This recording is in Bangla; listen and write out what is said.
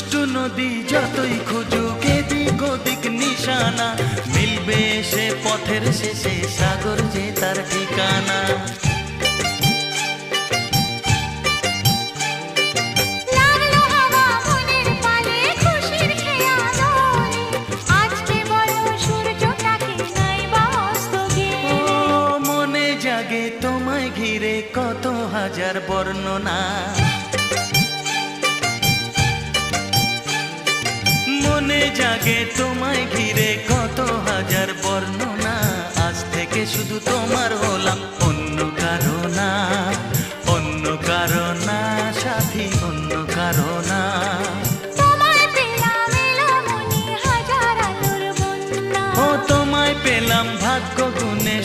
দুষ্টু নদী যতই খুঁজুক এদিক ওদিক নিশানা। মিলবে সে পথের শেষে সাগর যে তার ঠিকানা। মনে জাগে তোমায় ঘিরে কত হাজার বর্ণনা। মনে জাগে তোমায় ঘিরে কত হাজার বর্ণনা। আজ থেকে শুধু তোমার হলাম অন্য কারণা। অন্য কারণা সাথী অন্য কারণা। তোমায় পেলাম ভাগ্য গুণে